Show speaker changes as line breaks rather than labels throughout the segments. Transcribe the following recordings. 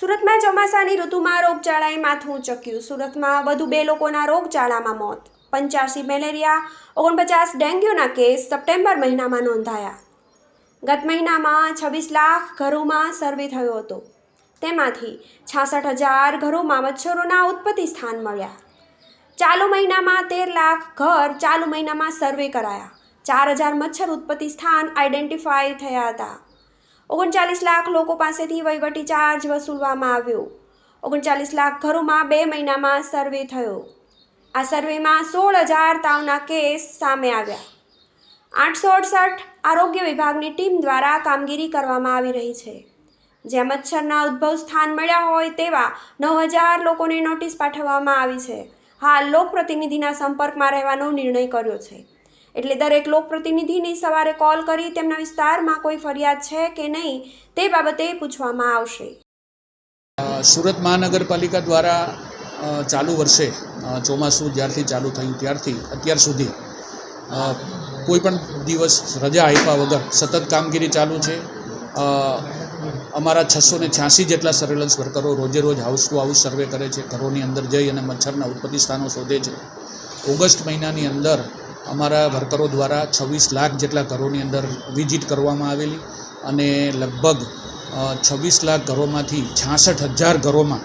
સુરતમાં ચોમાસાની ઋતુમાં રોગચાળાએ માથું ચક્યું સુરતમાં વધુ બે લોકોના રોગચાળામાં મોત. પંચ્યાસી મેલેરિયા, ઓગણપચાસ ડેન્ગ્યુના કેસ સપ્ટેમ્બર મહિનામાં નોંધાયા. ગત મહિનામાં છવ્વીસ લાખ ઘરોમાં સર્વે થયો હતો. તેમાંથી છાસઠ હજાર ઘરોમાં મચ્છરોના ઉત્પત્તિ સ્થાન મળ્યા. ચાલુ મહિનામાં તેર લાખ ઘર ચાલુ મહિનામાં સર્વે કરાયા. ચાર હજાર મચ્છર ઉત્પત્તિ સ્થાન આઈડેન્ટિફાઈ થયા હતા. ઓગણચાલીસ લાખ લોકો પાસેથી વહીવટી ચાર્જ વસૂલવામાં આવ્યો. ઓગણચાલીસ લાખ ઘરોમાં બે મહિનામાં સર્વે થયો. આ સર્વેમાં સોળ હજાર તાવના કેસ સામે આવ્યા. આઠસો અડસઠ આરોગ્ય વિભાગની ટીમ દ્વારા કામગીરી કરવામાં આવી રહી છે. જ્યાં મચ્છરના ઉદ્ભવ સ્થાન મળ્યા હોય તેવા નવ હજાર લોકોને નોટિસ પાઠવવામાં આવી છે. હાલ લોકપ્રતિનિધિના સંપર્કમાં રહેવાનો નિર્ણય કર્યો છે. એટલે દરેક લોકપ્રતિનિધિની સવારે કોલ કરી તેમના વિસ્તારમાં કોઈ ફરિયાદ છે કે નહીં તે બાબતે પૂછવામાં આવશે.
સુરત મહાનગરપાલિકા દ્વારા ચાલુ વર્ષે ચોમાસું જ્યારથી ચાલુ થયું ત્યારથી, અત્યાર સુધી કોઈપણ દિવસ રજા આપ્યા વગર સતત કામગીરી ચાલુ છે. અમારા છસો ને છ્યાસી જેટલા સર્વેલન્સ વર્કરો રોજે રોજ હાઉસ ટુ હાઉસ સર્વે કરે છે, ઘરોની અંદર જઈ અને મચ્છરના ઉત્પત્તિ સ્થાનો શોધે છે. ઓગસ્ટ મહિનાની અંદર અમારા વર્કરો દ્વારા છવ્વીસ લાખ જેટલા ઘરોની અંદર વિઝિટ કરવામાં આવેલી અને લગભગ છવ્વીસ લાખ ઘરોમાંથી છાસઠ હજાર ઘરોમાં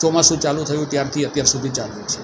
ચોમાસું ચાલુ થયું ત્યારથી અત્યાર સુધી ચાલુ છે.